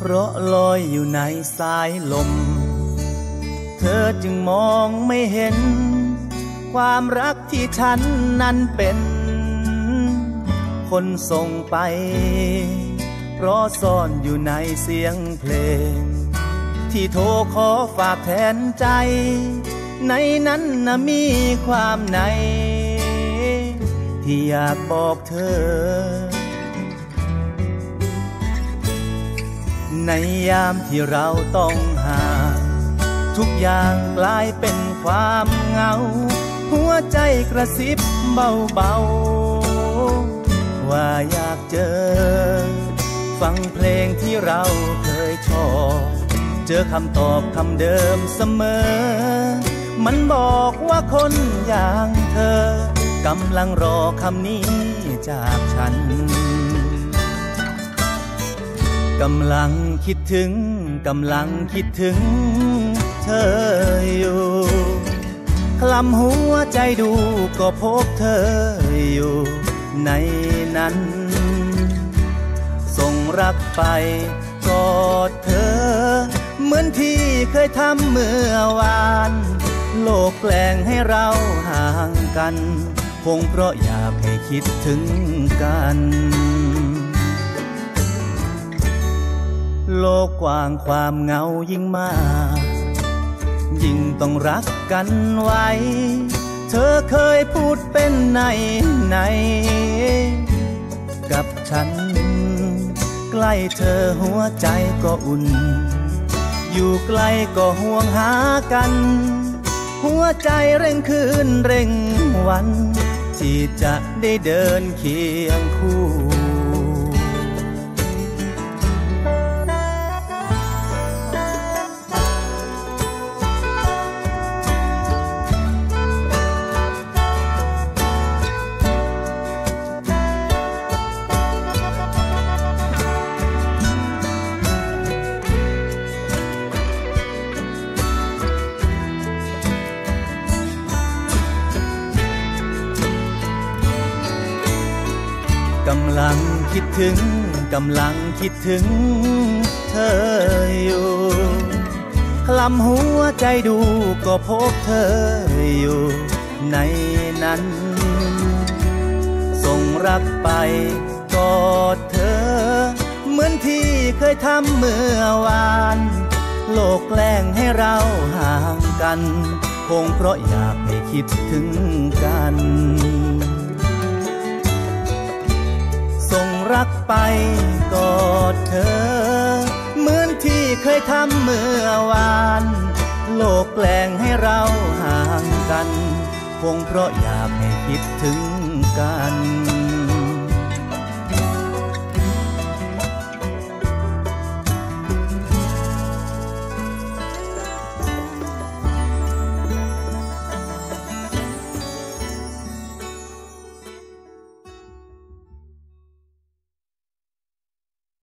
เพราะลอยอยู่ในสายลม เธอจึงมองไม่เห็น ความรักที่ฉันนั้นเป็น คนส่งไป เพราะซ่อนอยู่ในเสียงเพลง ที่โทรขอฝากแทนใจ ในนั้นนะมีความใน ที่อยากบอกเธอ ในยามที่เราต้องห่างทุกอย่างกลายเป็นความเหงา หัวใจกระซิบเบาๆ ว่าอยากเจอ ฟังเพลงที่เราเคยชอบ เจอคำตอบคำเดิมเสมอ มันบอกว่าคนอย่างเธอกำลังรอคำนี้จากฉัน กำลังคิดถึง กำลังคิดถึงเธออยู่ คลำหัวใจดูก็พบเธออยู่ในนั้น ส่งรักไปกอดเธอ เหมือนที่เคยทำเมื่อวาน โลกแกล้งให้เราห่างกัน คงเพราะอยากให้คิดถึงกัน โลกกว้างความเหงายิ่งมาก ยิ่งต้องรักกันไว้ เธอเคยพูดเป็นในใน กับฉัน ใกล้เธอหัวใจก็อุ่น อยู่ไกลก็ห่วงหากัน หัวใจเร่งคืนเร่งวัน ที่จะได้เดินเคียงคู่ กำลังคิดถึง กำลังคิดถึงเธออยู่คลำหัวใจดูก็พบเธออยู่ในนั้น ส่งรักไปกอดเธอ เหมือนที่เคยทำเมื่อวาน โลกแกล้งให้เราห่างกัน คงเพราะอยากให้คิดถึงกัน รักไปกอดเธอ เหมือนที่เคยทำเมื่อวาน โลกแกล้งให้เราห่างกัน คงเพราะอยากให้คิดถึงกัน